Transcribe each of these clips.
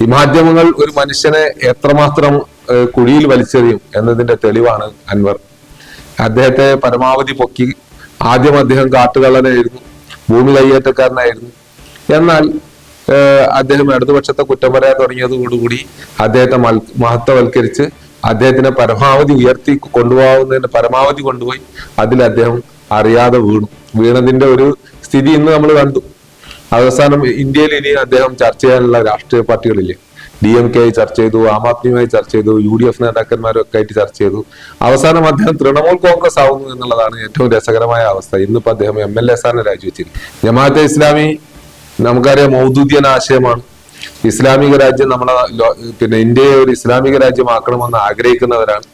ഈ മാധ്യമങ്ങൾ ഒരു മനുഷ്യനെ എത്രമാത്രം കുഴിയിൽ വലിച്ചെറിയും എന്നതിന്റെ തെളിവാണ് അൻവർ. അദ്ദേഹത്തെ പരമാവധി പൊക്കി ആദ്യം അദ്ദേഹം കാട്ടുകള്ളനായിരുന്നു ഭൂമി കയ്യേറ്റക്കാരനായിരുന്നു. എന്നാൽ അദ്ദേഹം ഇടതുപക്ഷത്തെ കുറ്റം പറയാൻ തുടങ്ങിയതോടുകൂടി അദ്ദേഹത്തെ മൽ- മഹത്വവൽക്കരിച്ച് അദ്ദേഹത്തിനെ പരമാവധി ഉയർത്തി കൊണ്ടുപോകുന്നതിന് പരമാവധി കൊണ്ടുപോയി അതിൽ അദ്ദേഹം അറിയാതെ വീണു. വീണതിന്റെ ഒരു സ്ഥിതി ഇന്ന് നമ്മൾ കണ്ടു. അവസാനം ഇന്ത്യയിൽ ഇനി അദ്ദേഹം ചർച്ച ചെയ്യാനുള്ള രാഷ്ട്രീയ പാർട്ടികളില്ലേ? ഡി എം കെ ചർച്ച ചെയ്തു ആം ആദ്മിയുമായി ചർച്ച ചെയ്തു യു ഡി എഫ് നേതാക്കന്മാരും ഒക്കെ ആയിട്ട് ചർച്ച ചെയ്തു. അവസാനം അദ്ദേഹം തൃണമൂൽ കോൺഗ്രസ് ആവുന്നു എന്നുള്ളതാണ് ഏറ്റവും രസകരമായ അവസ്ഥ. ഇന്നിപ്പോ അദ്ദേഹം എം എൽ എ സ്ഥാനം രാജിവെച്ചിരിക്കും ജമാഅത്തെ ഇസ്ലാമി നമുക്കറിയാം മൗദൂദ്യൻ ആശയമാണ്. ഇസ്ലാമിക രാജ്യം നമ്മളെ പിന്നെ ഇന്ത്യയെ ഒരു ഇസ്ലാമിക രാജ്യമാക്കണമെന്ന് ആഗ്രഹിക്കുന്നവരാണ്.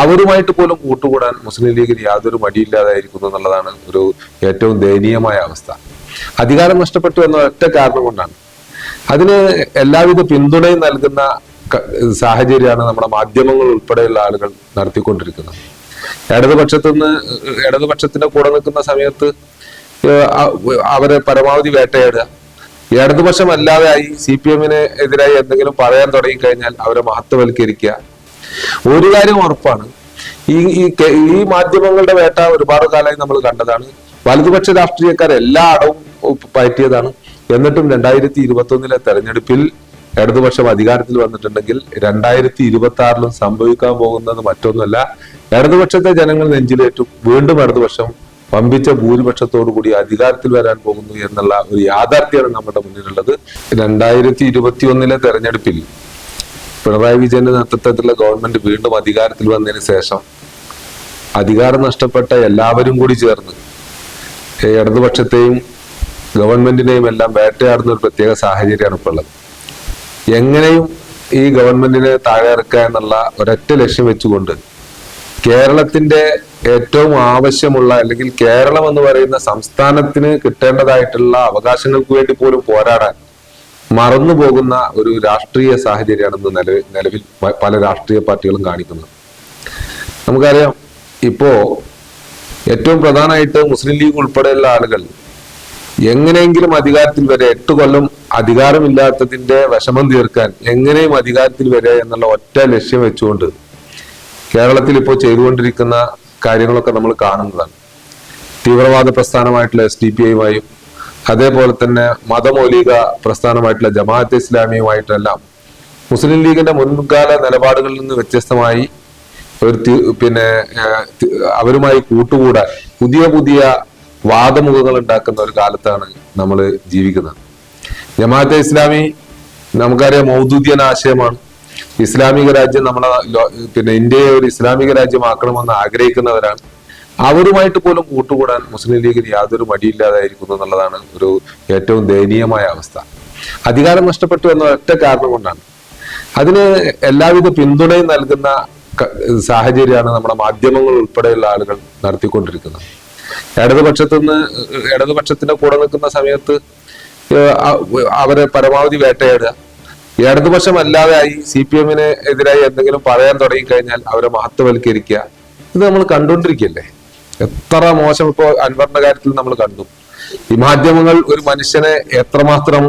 അവരുമായിട്ട് പോലും കൂട്ടുകൂടാൻ മുസ്ലിം ലീഗിന് യാതൊരു മടിയില്ലാതായിരിക്കുന്നു എന്നുള്ളതാണ് ഒരു ഏറ്റവും ദയനീയമായ അവസ്ഥ. അധികാരം നഷ്ടപ്പെട്ടു എന്ന ഒറ്റ കാരണം കൊണ്ടാണ്. അതിന് എല്ലാവിധ പിന്തുണയും നൽകുന്ന സാഹചര്യമാണ് നമ്മുടെ മാധ്യമങ്ങൾ ഉൾപ്പെടെയുള്ള ആളുകൾ നടത്തിക്കൊണ്ടിരിക്കുന്നത്. ഇടതുപക്ഷത്തുനിന്ന് ഇടതുപക്ഷത്തിന്റെ കൂടെ നിൽക്കുന്ന സമയത്ത് അവരെ പരമാവധി വേട്ടയാടുക. ഇടതുപക്ഷം അല്ലാതെയായി സി പി എമ്മിന് എതിരായി എന്തെങ്കിലും പറയാൻ തുടങ്ങിക്കഴിഞ്ഞാൽ അവരെ മഹത്വവൽക്കരിക്കുക. ഒരു കാര്യം ഉറപ്പാണ്. ഈ ഈ മാധ്യമങ്ങളുടെ വേട്ട ഒരുപാട് കാലമായി നമ്മൾ കണ്ടതാണ്. വലതുപക്ഷ രാഷ്ട്രീയക്കാർ എല്ലാ അടവും പയറ്റിയതാണ്. എന്നിട്ടും രണ്ടായിരത്തി ഇരുപത്തി ഒന്നിലെ തെരഞ്ഞെടുപ്പിൽ ഇടതുപക്ഷം അധികാരത്തിൽ വന്നിട്ടുണ്ടെങ്കിൽ രണ്ടായിരത്തി ഇരുപത്തി ആറിലും സംഭവിക്കാൻ പോകുന്നത് മറ്റൊന്നുമല്ല. ഇടതുപക്ഷത്തെ ജനങ്ങൾ നെഞ്ചിലേറ്റും. വീണ്ടും ഇടതുപക്ഷം വമ്പിച്ച ഭൂരിപക്ഷത്തോടു കൂടി അധികാരത്തിൽ വരാൻ പോകുന്നു എന്നുള്ള ഒരു യാഥാർത്ഥ്യമാണ് നമ്മുടെ മുന്നിലുള്ളത്. രണ്ടായിരത്തി ഇരുപത്തി ഒന്നിലെ തെരഞ്ഞെടുപ്പിൽ പിണറായി വിജയന്റെ നേതൃത്വത്തിലുള്ള ഗവൺമെന്റ് വീണ്ടും അധികാരത്തിൽ വന്നതിന് ശേഷം അധികാരം നഷ്ടപ്പെട്ട എല്ലാവരും കൂടി ചേർന്ന് ഇടതുപക്ഷത്തെയും ഗവൺമെന്റിനെയും എല്ലാം വേട്ടയാടുന്ന ഒരു പ്രത്യേക സാഹചര്യമാണ് ഇപ്പോൾ ഉള്ളത്. എങ്ങനെയും ഈ ഗവൺമെന്റിനെ താഴെ ഇറക്കുക എന്നുള്ള ഒരൊറ്റ ലക്ഷ്യം വെച്ചുകൊണ്ട് കേരളത്തിന്റെ ഏറ്റവും ആവശ്യമുള്ള അല്ലെങ്കിൽ കേരളം എന്ന് പറയുന്ന സംസ്ഥാനത്തിന് കിട്ടേണ്ടതായിട്ടുള്ള അവകാശങ്ങൾക്ക് വേണ്ടി പോലും പോരാടാൻ മറന്നു പോകുന്ന ഒരു രാഷ്ട്രീയ സാഹചര്യമാണെന്ന് നിലവിൽ നിലവിൽ പല രാഷ്ട്രീയ പാർട്ടികളും കാണിക്കുന്നത്. നമുക്കറിയാം ഇപ്പോ ഏറ്റവും പ്രധാനമായിട്ട് മുസ്ലിം ലീഗ് ഉൾപ്പെടെയുള്ള ആളുകൾ എങ്ങനെയെങ്കിലും അധികാരത്തിൽ വരെ എട്ട് കൊല്ലം അധികാരമില്ലാത്തതിന്റെ വിഷമം തീർക്കാൻ എങ്ങനെയും അധികാരത്തിൽ വരെ എന്നുള്ള ഒറ്റ ലക്ഷ്യം വെച്ചുകൊണ്ട് കേരളത്തിൽ ഇപ്പോൾ ചെയ്തുകൊണ്ടിരിക്കുന്ന കാര്യങ്ങളൊക്കെ നമ്മൾ കാണുന്നതാണ്. തീവ്രവാദ പ്രസ്ഥാനമായിട്ടുള്ള എസ് ഡി പി ഐയുമായും അതേപോലെ തന്നെ മതമൗലിക പ്രസ്ഥാനമായിട്ടുള്ള ജമാഅത്ത് ഇസ്ലാമിയുമായിട്ടെല്ലാം മുസ്ലിം ലീഗിന്റെ മുൻകാല നിലപാടുകളിൽ നിന്ന് വ്യത്യസ്തമായി ഒരു പിന്നെ അവരുമായി കൂട്ടുകൂടാൻ പുതിയ പുതിയ വാദമുഖങ്ങൾ ഉണ്ടാക്കുന്ന ഒരു കാലത്താണ് നമ്മൾ ജീവിക്കുന്നത്. ജമാഅത്തെ ഇസ്ലാമി നമുക്കറിയാം മൗദൂദ്യൻ ആശയമാണ്. ഇസ്ലാമിക രാജ്യം നമ്മളെ പിന്നെ ഇന്ത്യയെ ഒരു ഇസ്ലാമിക രാജ്യമാക്കണമെന്ന് ആഗ്രഹിക്കുന്നവരാണ്. അവരുമായിട്ട് പോലും കൂട്ടുകൂടാൻ മുസ്ലിം ലീഗിന് യാതൊരു മടിയില്ലാതായിരിക്കുന്നു എന്നുള്ളതാണ് ഒരു ഏറ്റവും ദയനീയമായ അവസ്ഥ. അധികാരം നഷ്ടപ്പെട്ടു എന്ന ഒറ്റ കാരണം കൊണ്ടാണ്. അതിന് എല്ലാവിധ പിന്തുണയും നൽകുന്ന സാഹചര്യമാണ് നമ്മുടെ മാധ്യമങ്ങൾ ഉൾപ്പെടെയുള്ള ആളുകൾ നടത്തിക്കൊണ്ടിരിക്കുന്നത്. ഇടതുപക്ഷത്തുനിന്ന് ഇടതുപക്ഷത്തിന്റെ കൂടെ നിൽക്കുന്ന സമയത്ത് അവരെ പരമാവധി വേട്ടയാടുക. ഇടതുപക്ഷം അല്ലാതെയായി സി പി എമ്മിന് എതിരായി എന്തെങ്കിലും പറയാൻ തുടങ്ങി കഴിഞ്ഞാൽ അവരെ മഹത്വവൽക്കരിക്കുക. ഇത് നമ്മൾ കണ്ടുകൊണ്ടിരിക്കല്ലേ എത്ര മോശം ഇപ്പോ അൻവറിന്റെ കാര്യത്തിൽ നമ്മൾ കണ്ടു. ഈ മാധ്യമങ്ങൾ ഒരു മനുഷ്യനെ എത്രമാത്രം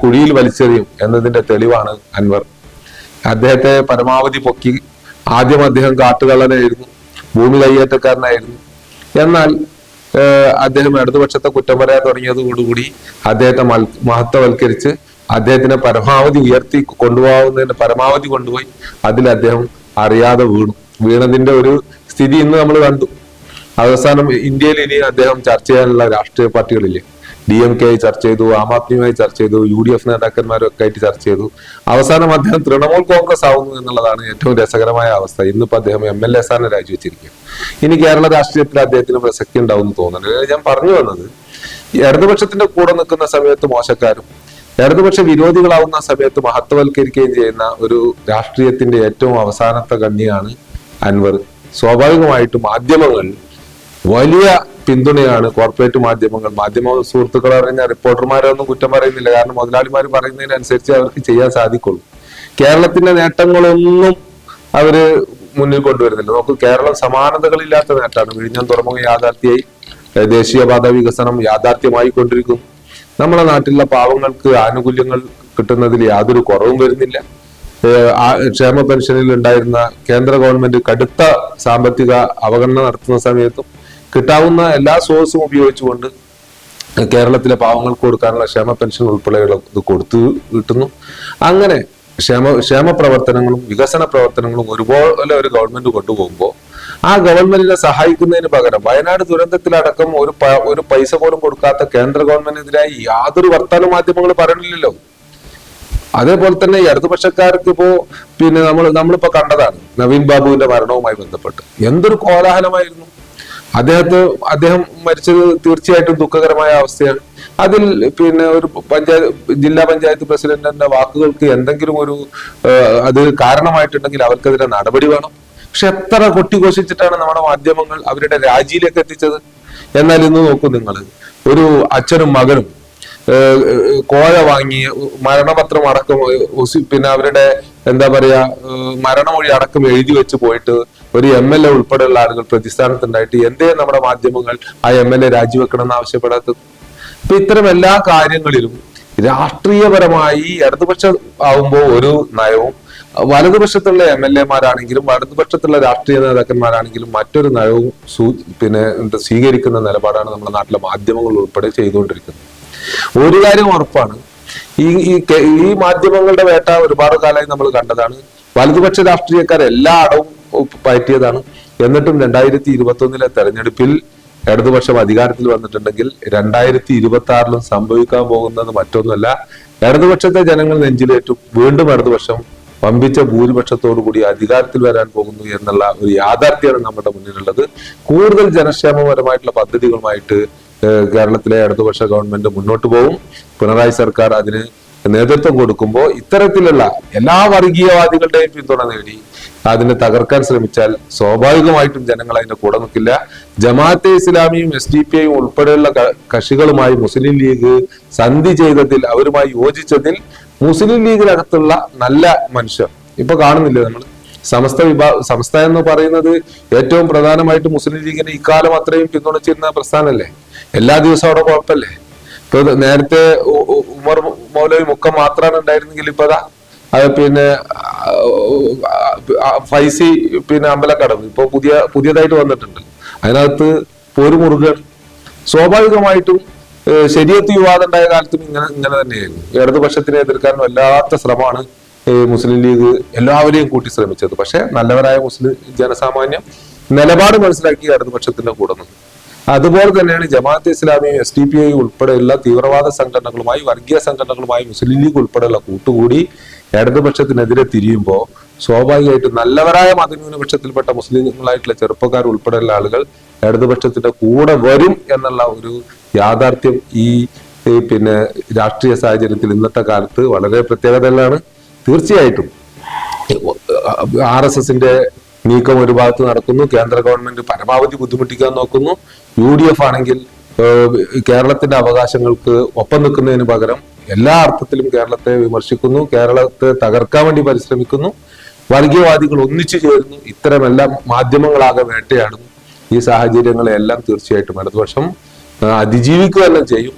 കുഴിയിൽ വലിച്ചെറിയും എന്നതിന്റെ തെളിവാണ് അൻവർ. അദ്ദേഹത്തെ പരമാവധി പൊക്കി ആദ്യം അദ്ദേഹം കാട്ടുകള്ളനായിരുന്നു ഭൂമി കയ്യേറ്റക്കാരനായിരുന്നു. എന്നാൽ അദ്ദേഹം ഇടതുപക്ഷത്തെ കുറ്റം പറയാൻ തുടങ്ങിയതോടുകൂടി അദ്ദേഹത്തെ മഹത്വവൽക്കരിച്ച് അദ്ദേഹത്തിനെ പരമാവധി ഉയർത്തി കൊണ്ടുപോകുന്നതിന്റെ പരമാവധി കൊണ്ടുപോയി അതിൽ അദ്ദേഹം അറിയാതെ വീണു. വീണതിന്റെ ഒരു സ്ഥിതി ഇന്ന് നമ്മൾ കണ്ടു. അവസാനം ഇന്ത്യയിൽ ഇനി അദ്ദേഹം ചർച്ച ചെയ്യാനുള്ള രാഷ്ട്രീയ പാർട്ടികളില്ലേ? ഡി എം കെ ചർച്ച ചെയ്തു ആം ആദ്മിയുമായി ചർച്ച ചെയ്തു യു ഡി എഫ് നേതാക്കന്മാരും ഒക്കെ ആയിട്ട് ചർച്ച ചെയ്തു. അവസാനം അദ്ദേഹം തൃണമൂൽ കോൺഗ്രസ് ആവുന്നു എന്നുള്ളതാണ് ഏറ്റവും രസകരമായ അവസ്ഥ. ഇന്നിപ്പോ അദ്ദേഹം എം എൽ എ സ്ഥാനം രാജിവെച്ചിരിക്കും ഇനി കേരള രാഷ്ട്രീയത്തിൽ അദ്ദേഹത്തിന് പ്രസക്തി ഉണ്ടാവും എന്ന് തോന്നുന്നുണ്ട്. ഞാൻ പറഞ്ഞു വന്നത് ഇടതുപക്ഷത്തിന്റെ കൂടെ നിൽക്കുന്ന സമയത്ത് മോശക്കാരും ഇടതുപക്ഷ വിരോധികളാവുന്ന സമയത്ത് മഹത്വവൽക്കരിക്കുകയും ചെയ്യുന്ന ഒരു രാഷ്ട്രീയത്തിന്റെ ഏറ്റവും അവസാനത്തെ കണ്ണിയാണ് അൻവർ. സ്വാഭാവികമായിട്ടും മാധ്യമങ്ങൾ വലിയ പിന്തുണയാണ് കോർപ്പറേറ്റ് മാധ്യമങ്ങൾ. മാധ്യമ സുഹൃത്തുക്കൾ പറഞ്ഞ റിപ്പോർട്ടർമാരൊന്നും കുറ്റം പറയുന്നില്ല. കാരണം മുതലാളിമാർ പറയുന്നതിനനുസരിച്ച് അവർക്ക് ചെയ്യാൻ സാധിക്കുള്ളൂ. കേരളത്തിന്റെ നേട്ടങ്ങളൊന്നും അവർ മുന്നിൽ കൊണ്ടുവരുന്നില്ല. നമുക്ക് കേരളം സമാനതകളില്ലാത്ത നേട്ടമാണ്. വിഴിഞ്ഞം തുറമുഖം യാഥാർത്ഥ്യമായി ദേശീയപാത വികസനം യാഥാർത്ഥ്യമായി കൊണ്ടിരിക്കുന്നു നമ്മുടെ നാട്ടിലുള്ള പാവങ്ങൾക്ക് ആനുകൂല്യങ്ങൾ കിട്ടുന്നതിൽ യാതൊരു കുറവും വരുന്നില്ല. ക്ഷേമ പെൻഷനിൽ ഉണ്ടായിരുന്ന കേന്ദ്ര ഗവൺമെന്റ് കടുത്ത സാമ്പത്തിക അവഗണന നടത്തുന്ന സമയത്തും കിട്ടാവുന്ന എല്ലാ സോഴ്സും ഉപയോഗിച്ചുകൊണ്ട് കേരളത്തിലെ പാവങ്ങൾക്ക് കൊടുക്കാനുള്ള ക്ഷേമ പെൻഷൻ ഉൾപ്പെടെയുള്ള ഇത് കൊടുത്തു കിട്ടുന്നു. അങ്ങനെ ക്ഷേമ ക്ഷേമ പ്രവർത്തനങ്ങളും വികസന പ്രവർത്തനങ്ങളും ഒരുപോലെ ഒരു ഗവൺമെന്റ് കൊണ്ടുപോകുമ്പോൾ ആ ഗവൺമെന്റിനെ സഹായിക്കുന്നതിന് പകരം വയനാട് ദുരന്തത്തിലടക്കം ഒരു ഒരു പൈസ പോലും കൊടുക്കാത്ത കേന്ദ്ര ഗവൺമെന്റിനെതിരായി യാതൊരു വർത്തമാന മാധ്യമങ്ങൾ പറയണില്ലല്ലോ. അതേപോലെ തന്നെ ഇടതുപക്ഷക്കാർക്ക് ഇപ്പോ പിന്നെ നമ്മൾ നമ്മളിപ്പോ കണ്ടതാണ് നവീൻ ബാബുവിന്റെ മരണവുമായി ബന്ധപ്പെട്ട്. എന്തൊരു കോലാഹലമായിരുന്നു. അദ്ദേഹത്തെ അദ്ദേഹം മരിച്ചത് തീർച്ചയായിട്ടും ദുഃഖകരമായ അവസ്ഥയാണ്. അതിൽ പിന്നെ ഒരു പഞ്ചായത്ത് ജില്ലാ പഞ്ചായത്ത് പ്രസിഡന്റിന്റെ വാക്കുകൾക്ക് എന്തെങ്കിലും ഒരു അത് കാരണമായിട്ടുണ്ടെങ്കിൽ അവർക്കെതിരെ നടപടി വേണം. പക്ഷെ എത്ര കൊട്ടിഘോഷിച്ചിട്ടാണ് നമ്മുടെ മാധ്യമങ്ങൾ അവരുടെ രാജിയിലേക്ക് എത്തിച്ചത്? എന്നാൽ ഇന്ന് നോക്കൂ നിങ്ങൾ ഒരു അച്ഛനും മകനും കോഴ വാങ്ങി മരണപത്രം അടക്കം പിന്നെ അവരുടെ എന്താ പറയാ മരണമൊഴി അടക്കം എഴുതി വെച്ച് പോയിട്ട് ഒരു എം എൽ എ ഉൾപ്പെടെയുള്ള ആളുകൾ പ്രതിസ്ഥാനത്തുണ്ടായിട്ട് എന്തേ നമ്മുടെ മാധ്യമങ്ങൾ ആ എം എൽ എ രാജിവെക്കണം എന്ന് ഇപ്പൊ ഇത്തരം എല്ലാ കാര്യങ്ങളിലും രാഷ്ട്രീയപരമായി ഇടതുപക്ഷ ആവുമ്പോൾ ഒരു നയവും വലതുപക്ഷത്തുള്ള എം എൽ എമാരാണെങ്കിലും വലതുപക്ഷത്തുള്ള രാഷ്ട്രീയ നേതാക്കന്മാരാണെങ്കിലും മറ്റൊരു നയവും സൂ- പിന്നെ സ്വീകരിക്കുന്ന നിലപാടാണ് നമ്മുടെ നാട്ടിലെ മാധ്യമങ്ങൾ ഉൾപ്പെടെ ചെയ്തുകൊണ്ടിരിക്കുന്നത്. ഒരു കാര്യം ഉറപ്പാണ്. ഈ ഈ മാധ്യമങ്ങളുടെ വേട്ട ഒരുപാട് കാലമായി നമ്മൾ കണ്ടതാണ്. വലതുപക്ഷ രാഷ്ട്രീയക്കാർ എല്ലാ അടവും പയറ്റിയതാണ് എന്നിട്ടും രണ്ടായിരത്തി ഇരുപത്തി ഒന്നിലെ തെരഞ്ഞെടുപ്പിൽ ഇടതുപക്ഷം അധികാരത്തിൽ വന്നിട്ടുണ്ടെങ്കിൽ രണ്ടായിരത്തി ഇരുപത്തി ആറിലും സംഭവിക്കാൻ പോകുന്നത് മറ്റൊന്നുമല്ല. ഇടതുപക്ഷത്തെ ജനങ്ങൾ നെഞ്ചിലേറ്റും വീണ്ടും ഇടതുപക്ഷം വമ്പിച്ച ഭൂരിപക്ഷത്തോടു കൂടി അധികാരത്തിൽ വരാൻ പോകുന്നു എന്നുള്ള ഒരു യാഥാർത്ഥ്യമാണ് നമ്മുടെ മുന്നിലുള്ളത്. കൂടുതൽ ജനക്ഷേമപരമായിട്ടുള്ള പദ്ധതികളുമായിട്ട് കേരളത്തിലെ ഇടതുപക്ഷ ഗവൺമെന്റ് മുന്നോട്ട് പോകും. പിണറായി സർക്കാർ അതിന് നേതൃത്വം കൊടുക്കുമ്പോൾ ഇത്തരത്തിലുള്ള എല്ലാ വർഗീയവാദികളുടെയും പിന്തുണ നേടി അതിനെ തകർക്കാൻ ശ്രമിച്ചാൽ സ്വാഭാവികമായിട്ടും ജനങ്ങൾ അതിന്റെ കൂടെ നിൽക്കില്ല. ജമാഅത്തെ ഇസ്ലാമിയും എസ് ഡി പി ഐയും ഉൾപ്പെടെയുള്ള കക്ഷികളുമായി മുസ്ലിം ലീഗ് സന്ധി ചെയ്തതിൽ അവരുമായി യോജിച്ചതിൽ മുസ്ലിം ലീഗിനകത്തുള്ള നല്ല മനുഷ്യർ. ഇപ്പൊ കാണുന്നില്ലേ നമ്മൾ? സമസ്ത വിഭാഗ സമസ്ത എന്ന് പറയുന്നത് ഏറ്റവും പ്രധാനമായിട്ട് മുസ്ലിം ലീഗിനെ ഇക്കാലം അത്രയും പിന്തുണച്ചിരുന്ന പ്രസ്ഥാനല്ലേ എല്ലാ ദിവസവും അവിടെ കുഴപ്പമില്ലേ? ഇപ്പൊ നേരത്തെ ഉമർ മൗലവി മുക്കം മാത്രമാണ് ഉണ്ടായിരുന്നെങ്കിൽ ഇപ്പൊ അതാ അത് പിന്നെ ഫൈസി പിന്നെ അമ്പലക്കടവ് ഇപ്പൊ പുതിയ പുതിയതായിട്ട് വന്നിട്ടുണ്ട്. അതിനകത്ത് പോര് മുറുകയാണ് സ്വാഭാവികമായിട്ടും ശരിയത്ത് വിവാദം ഉണ്ടായ കാലത്തും ഇങ്ങനെ ഇങ്ങനെ തന്നെയായിരുന്നു. ഇടതുപക്ഷത്തിനെ എതിർക്കാൻ വല്ലാത്ത ശ്രമമാണ് മുസ്ലിം ലീഗ് എല്ലാവരെയും കൂട്ടി ശ്രമിച്ചത്. പക്ഷെ നല്ലവരായ മുസ്ലിം ജനസാമാന്യം നിലപാട് മനസ്സിലാക്കി ഇടതുപക്ഷത്തിന്റെ കൂടെ നിന്നു. അതുപോലെ തന്നെയാണ് ജമാഅത്ത് ഇസ്ലാമിയും എസ് ഡി പി ഐ ഉൾപ്പെടെയുള്ള തീവ്രവാദ സംഘടനകളുമായി വർഗീയ സംഘടനകളുമായി മുസ്ലിം ലീഗ് ഉൾപ്പെടെയുള്ള കൂട്ടുകൂടി ഇടതുപക്ഷത്തിനെതിരെ തിരിയുമ്പോൾ സ്വാഭാവികമായിട്ടും നല്ലവരായ മതന്യൂനപക്ഷത്തിൽപ്പെട്ട മുസ്ലിങ്ങളായിട്ടുള്ള ചെറുപ്പക്കാർ ഉൾപ്പെടെയുള്ള ആളുകൾ ഇടതുപക്ഷത്തിന്റെ കൂടെ വരും എന്നുള്ള ഒരു യാഥാർത്ഥ്യം ഈ പിന്നെ രാഷ്ട്രീയ സാഹചര്യത്തിൽ ഇന്നത്തെ കാലത്ത് വളരെ പ്രത്യേകതകളാണ് തീർച്ചയായിട്ടും. ആർ എസ് എസിന്റെ നീക്കം ഒരു ഭാഗത്ത് നടക്കുന്നു. കേന്ദ്ര ഗവൺമെന്റ് പരമാവധി ബുദ്ധിമുട്ടിക്കാൻ നോക്കുന്നു. യു ഡി എഫ് ആണെങ്കിൽ കേരളത്തിന്റെ അവകാശങ്ങൾക്ക് ഒപ്പം നിൽക്കുന്നതിന് പകരം എല്ലാ അർത്ഥത്തിലും കേരളത്തെ വിമർശിക്കുന്നു കേരളത്തെ തകർക്കാൻ വേണ്ടി പരിശ്രമിക്കുന്നു. വർഗീയവാദികൾ ഒന്നിച്ചു ചേരുന്നു. ഇത്തരമെല്ലാം മാധ്യമങ്ങളാകെ വേട്ടയാടുന്നു. ഈ സാഹചര്യങ്ങളെല്ലാം തീർച്ചയായിട്ടും ഇടതുപക്ഷം അതിജീവിക്കുക തന്നെ ചെയ്യും.